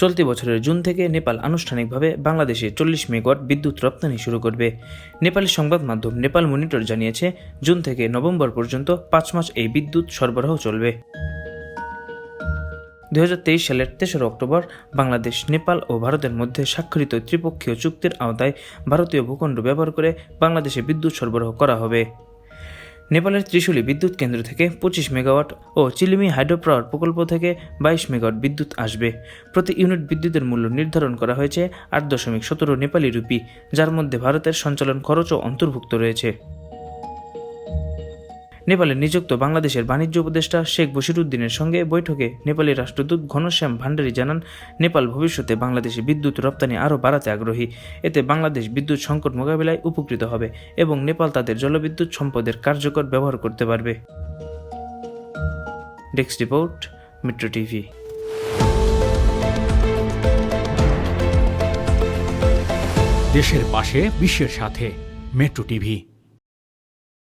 চলতি বছরের জুন থেকে নেপাল আনুষ্ঠানিকভাবে বাংলাদেশে চল্লিশ মেগাওয়াট বিদ্যুৎ রপ্তানি শুরু করবে। নেপালের সংবাদ মাধ্যম নেপাল মনিটর জানিয়েছে, জুন থেকে নভেম্বর পর্যন্ত পাঁচ মাস এই বিদ্যুৎ সরবরাহ চলবে। দু হাজার তেইশ সালের তেসরা অক্টোবর বাংলাদেশ, নেপাল ও ভারতের মধ্যে স্বাক্ষরিত ত্রিপক্ষীয় চুক্তির আওতায় ভারতীয় ভূখণ্ড ব্যবহার করে বাংলাদেশে বিদ্যুৎ সরবরাহ করা হবে। নেপালের ত্রিশুলি বিদ্যুৎ কেন্দ্র থেকে পঁচিশ মেগাওয়াট ও চিলিমি হাইড্রো পাওয়ার প্রকল্প থেকে বাইশ মেগাওয়াট বিদ্যুৎ আসবে। প্রতি ইউনিট বিদ্যুতের মূল্য নির্ধারণ করা হয়েছে আট দশমিক সতেরো নেপালি রুপি, যার মধ্যে ভারতের সঞ্চালন খরচও অন্তর্ভুক্ত রয়েছে। নেপালে নিযুক্ত বাংলাদেশের বাণিজ্য উপদেষ্টা শেখ বশিরুদ্দিনের সঙ্গে বৈঠকে নেপালি রাষ্ট্রদূত ঘনশ্যাম ভান্ডারী জানান, নেপাল ভবিষ্যতে বাংলাদেশে বিদ্যুৎ রপ্তানি আরও বাড়াতে আগ্রহী। এতে বাংলাদেশ বিদ্যুৎ সংকট মোকাবিলায় উপকৃত হবে এবং নেপাল তাদের জলবিদ্যুৎ সম্পদের কার্যকর ব্যবহার করতে পারবে। Desk report metro TV. দেশের পাশে, বিশ্বের সাথে মেট্রো টিভি।